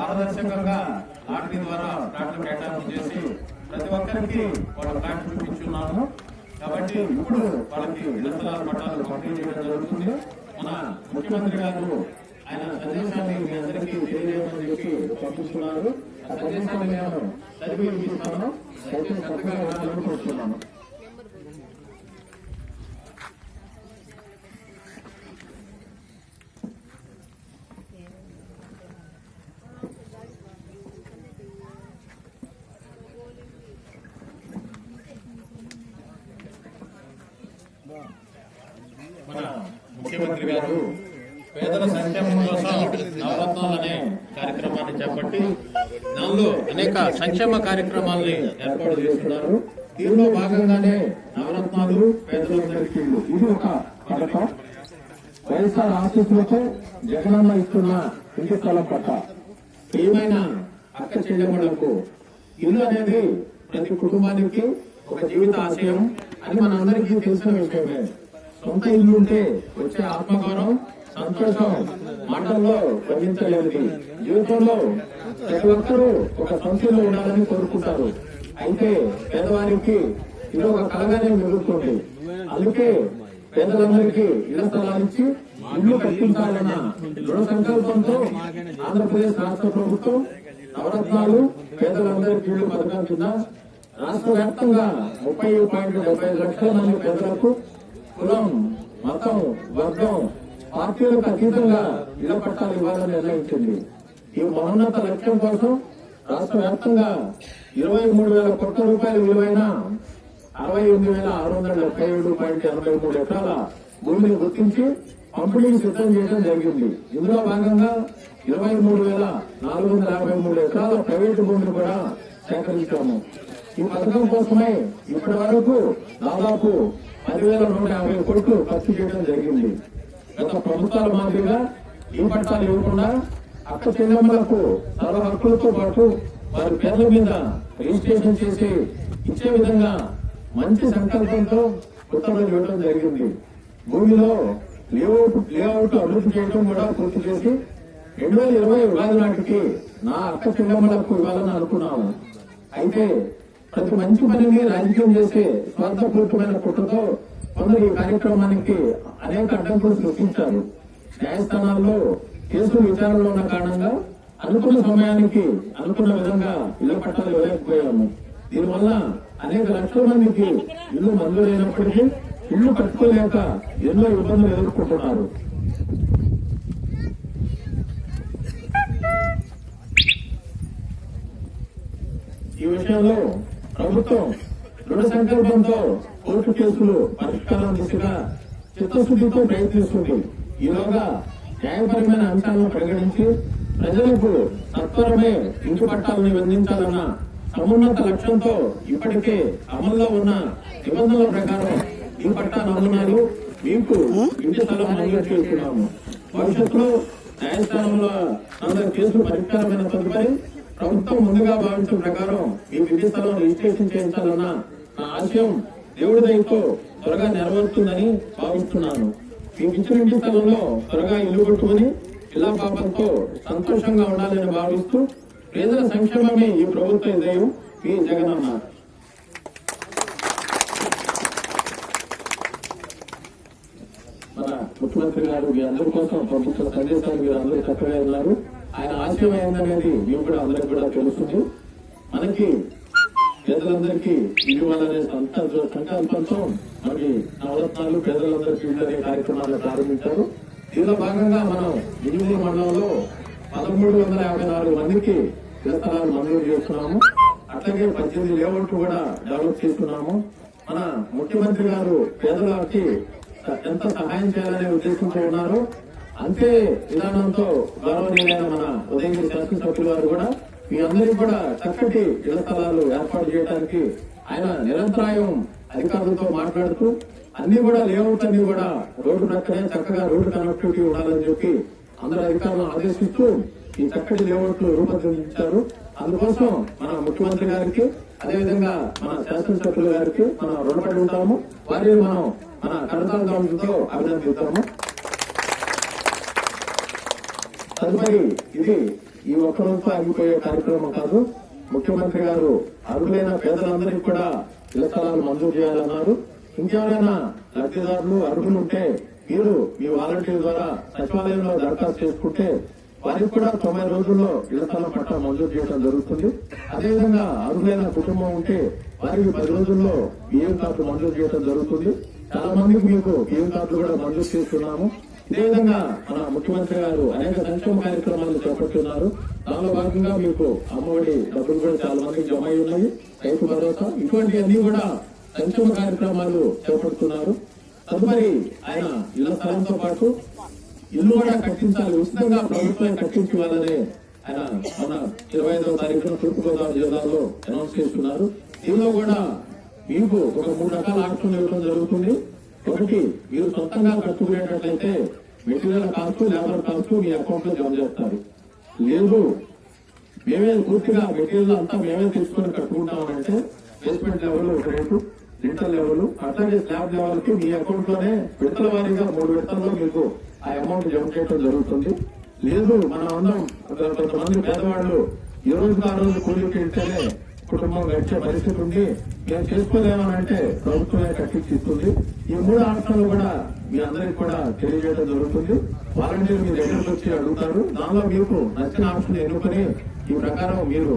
పారదర్శకంగా లాటరీ ద్వారా ప్లాట్లు కేటాయింపు చేసి ప్రతి ఒక్కరికి వాళ్ళ ప్లాట్ చూపించున్నాము కాబట్టి ఇప్పుడు వాళ్ళకి ఇళ్ళ స్థలాల పట్టాలు పంపిణీ చేయడం జరుగుతుంది. మన ముఖ్యమంత్రి గారు ఆయన సందేశాన్ని మీ అందరికీ తెలియజేయమని చెప్పి పంపిస్తున్నారు. ఆ సందేశాన్ని నేను చదివి వినిపిస్తాను దయచేసి కోరుకుంటున్నాను ముఖ్యమంత్రి గారు పేదల సంక్షేమం కోసం నవరత్నాలు అనే కార్యక్రమాన్ని చేపట్టి దానిలో అనేక సంక్షేమ కార్యక్రమాల్ని ఏర్పాటు చేస్తున్నారు. దీనిలో భాగంగానే నవరత్నాలు పేదలందరికీ ఇది ఒక పథకం. వైఎస్ఆర్ ఆశీస్సులతో జగనన్న ఇస్తున్న ఇంటి స్థలం పట్ట. ఏమైనా అక్క చెల్లెమ్మలకు ఇల్లు అనేది ప్రతి కుటుంబానికి ఒక జీవిత ఆశయం అని మన అందరికీ తెలిసిన విషయమే. సొంత ఇల్లు ఉంటే వచ్చే ఆత్మగౌరవం సంతోషం మాటల్లో వర్ణించలేనిది. జీవితంలో ప్రతి ఒక్కరూ ఒక సొంత ఉండాలని కోరుకుంటారు. అయితే పేదవారికి ఇది ఒక కలగానే మిగులుతుంది. అందుకే పేదలందరికీ ఇళ్ళ స్థలానికి ఇల్లు కట్టించాలన్న దృఢ సంకల్పంతో ఆంధ్రప్రదేశ్ రాష్ట్ర ప్రభుత్వం నవరత్నాలు పేదలందరికీ ఇళ్ళు పథకం కింద రాష్ట్ర వ్యాప్తంగా ముప్పై పాయింట్ డెబ్బై లక్షల మంది పేదలకు కులం మతం వర్గం పార్టీలకు అతీతంగా ఇళ్ళ పట్టాలు ఇవ్వాలని నిర్ణయించింది. ఈ మహోన్నత లక్ష్యం కోసం రాష్ట్ర వ్యాప్తంగా ఇరవై మూడు వేల కోట్ల రూపాయల విలువైన అరవై ఎనిమిది వేల ఆరు వందల డెబ్బై ఏడు పాయింట్ ఎనభై మూడు ఎకరాల భూమిని గుర్తించి పంపిణీకి సిద్ధం చేయడం జరిగింది. ఇందులో భాగంగా ఇరవై మూడు వేల నాలుగు వందల యాభై మూడు ఎకరాల ప్రైవేటు భూమిని కూడా సేకరించాము. ఈ పథకం కోసమే ఇప్పటి వరకు దాదాపు పదివేల నూట యాభై కోట్లు ఖర్చు చేయడం జరిగింది. గత ప్రభుత్వాల మాదిరిగా ఈ పట్టాలు ఇవ్వకుండా అక్క చెల్లెమ్మలకు తన హక్కులతో పాటు వారి పేర్ల మీద రిజిస్ట్రేషన్ చేసి ఇచ్చే విధంగా మంచి సంకల్పంతో ఉత్తర్వులు ఇవ్వడం జరిగింది. భూమిలో లేఅవుట్ లేఅవుట్ అభివృద్ధి చేయడం కూడా పూర్తి చేసి రెండు వేల ఇరవై ఉగాది నాటికి నా అక్క చెల్లెమ్మలకు ఇవ్వాలని అనుకున్నాము. అయితే ప్రతి మంచి పనిని రాజకీయం చేసే స్వార్థపూర్తమైన కుట్రతో కొందరు ఈ కార్యక్రమానికి అనేక అడ్డంకులు సృష్టించారు. న్యాయస్థానాల్లో కేసులు విచారణలో ఉన్న కారణంగా అనుకున్న సమయానికి అనుకున్న విధంగా ఇళ్ళ పట్టాలు ఇవ్వలేకపోయాము దీనివల్ల అనేక లక్షల మందికి ఇల్లు మంజూరైనప్పటికీ ఇల్లు కట్టుకోలేక ఎన్నో ఇబ్బందులు ఎదుర్కొంటున్నారు. ఈ విషయంలో ప్రభుత్వం దృఢ సంకల్పంతో కోర్టు కేసులు పరిష్కారం దిశగా చిత్తశుద్ధితో ప్రయత్నిస్తుంది. ఈలోగా న్యాయపరమైన అంశాలను పరిగణించి ప్రజలకు సత్వరమే ఇంటి పట్టాలను అందించాలన్న సమున్నత లక్ష్యంతో ఇప్పటికే అమల్లో ఉన్న నిబంధనల ప్రకారం ఈ పట్టా నమూనాలు మీకు ఇంటి స్థలం మంజూరు చేస్తున్నాము. భవిష్యత్తులో న్యాయస్థానంలో అందరి కేసులు పరిష్కారమైన తదుపరి ప్రభుత్వం ముందుగా భావించిన ప్రకారం ఈ ఇంటి స్థలం రిజిస్ట్రేషన్ చేయించాలన్న నా ఆశయం దేవుడి దయతో త్వరగా నెరవేరుతుందని భావిస్తున్నాను. ఈ ఇచ్చిన స్థలంలో త్వరగా ఇల్లు కొట్టుకుని ఇలా పాపంతో సంతోషంగా ఉండాలని భావిస్తూ పేదల సంక్షేమమే ఈ ప్రభుత్వ దయం ఈ జగనన్న మన ముఖ్యమంత్రి గారు మీ అందరి కోసం పంపించిన సందేశాలు మీరు అందరూ చక్కగా ఉన్నారు. ఆశయం ఏంటనేది మేము కూడా అందరికి కూడా తెలుస్తుంది. మనకి పేదలందరికీ ఇవ్వాలనే సంకల్పంతో మనకి నవరత్నాలు పేదలందరికీ ఇవ్వాలనే అనే ప్రారంభించారు. దీనిలో భాగంగా మనం ఇల్లు మండలంలో పదమూడు వందల యాభై నాలుగు మందికి ఇళ్ళ మంజూరు చేస్తున్నాము. అట్లాగే పద్దెనిమిది లేఅవుట్ కూడా డెవలప్ చేస్తున్నాము. మన ముఖ్యమంత్రి గారు పేదలకి ఎంత సహాయం చేయాలనే ఉద్దేశంతో ఉన్నారు. అంతే విధానంతో గౌరవనీయులైన మన ఉదయగిరి శాసనసభ్యుల వారు కూడా మీ అందరికీ కూడా చక్కటి ఇళ్ళ స్థలాలు ఏర్పాటు చేయడానికి ఆయన నిరంతరాయం అధికారులతో మాట్లాడుతూ అన్ని కూడా లేఅవుట్ అన్ని కూడా రోడ్డు ప్రక్కనే చక్కగా రోడ్డు కనెక్టివిటీ ఉండాలని చెప్పి అందరు అధికారులను ఆదేశిస్తూ ఈ చక్కటి లేఅవుట్లు రూపొందించారు. అందుకోసం మన ముఖ్యమంత్రి గారికి అదేవిధంగా మన శాసనసభ్యుల గారికి మనం రుణపడి ఉంటాము. వారిని మనం మన కడతాల అభినందిస్తాము. తదుపరి ఇది ఈ ఒక్క ఆగిపోయే కార్యక్రమం కాదు. ముఖ్యమంత్రి గారు అర్హులైన పేదలందరికీ కూడా ఇళ్ళ స్థలాలు మంజూరు చేయాలన్నారు. ఇంకెవరైనా లబ్ధిదారులు అర్హులు ఉంటే మీరు మీ వాలంటీర్ ద్వారా సచివాలయంలో దరఖాస్తు చేసుకుంటే వారికి కూడా తొంభై రోజుల్లో ఇళ్ళ స్థలం పట్టా మంజూరు చేయడం జరుగుతుంది. అదేవిధంగా అర్హులైన కుటుంబం ఉంటే వారికి పది రోజుల్లో బియ్యం కార్డు మంజూరు చేయడం జరుగుతుంది. చాలా మందికి మీకు బియ్యం కార్డులు కూడా మంజూరు చేస్తున్నాము. అదేవిధంగా మన ముఖ్యమంత్రి గారు అనేక సంక్షేమ కార్యక్రమాలు చేపడుతున్నారు. దానిలో భాగంగా మీకు అమ్మఒడి డబ్బులు కూడా చాలా మందికి జమ అయి ఉన్నాయి. రైతు భరోసా ఇటువంటి అన్ని కూడా సంక్షేమ కార్యక్రమాలు చేపడుతున్నారు. తదుపరి ఆయన ఇళ్ళ స్థలంతో పాటు ఇల్లు కూడా కట్టించాలి ఉచితంగా ప్రభుత్వం కట్టించాలని ఆయన మన ఇరవై ఐదవ తారీఖున తూర్పుగోదావరి జిల్లాలో అనౌన్స్ చేస్తున్నారు. దీనిలో కూడా మీకు ఒక మూడు రకాల ఆప్షన్లు ఒకటి మీరు సొంతంగా కట్టుకునేటట్లయితే మెటీరియల్ కాస్ట్ లేబర్ కాస్ట్ మీ అకౌంట్లో జమ చేస్తారు. లేదు మేమే పూర్తిగా మెటీరియల్ అంతా మేమే తీసుకొని కట్టుకుంటామంటే బేస్మెంట్ లెవెల్ ఒక రేటు లింటర్ లెవెల్ అట్లాగే స్లాబ్ లెవెల్కి మీ అకౌంట్లోనే విడతల వారీగా మూడు విడతల్లో మీకు ఆ అమౌంట్ జమ చేయడం జరుగుతుంది. లేదు మనం అందరం కొంతమంది పేదవాళ్ళు ఈ రోజు ఆ రోజు కూలికి వెళ్తేనే కుటుంబం గడిచే పరిస్థితి ఉంది. మేము చేసుకోలేమని అంటే ప్రభుత్వమే కట్టించి ఇస్తుంది ఈ మూడు ఆప్షన్లు కూడా మీ అందరికి కూడా తెలియజేయడం జరుగుతుంది. వాలంటీర్ మీ దగ్గరకు వచ్చి అడుగుతారు. దానిలో మీకు నచ్చిన ఆప్షన్ ఎన్నుకొని ఈ ప్రకారం మీరు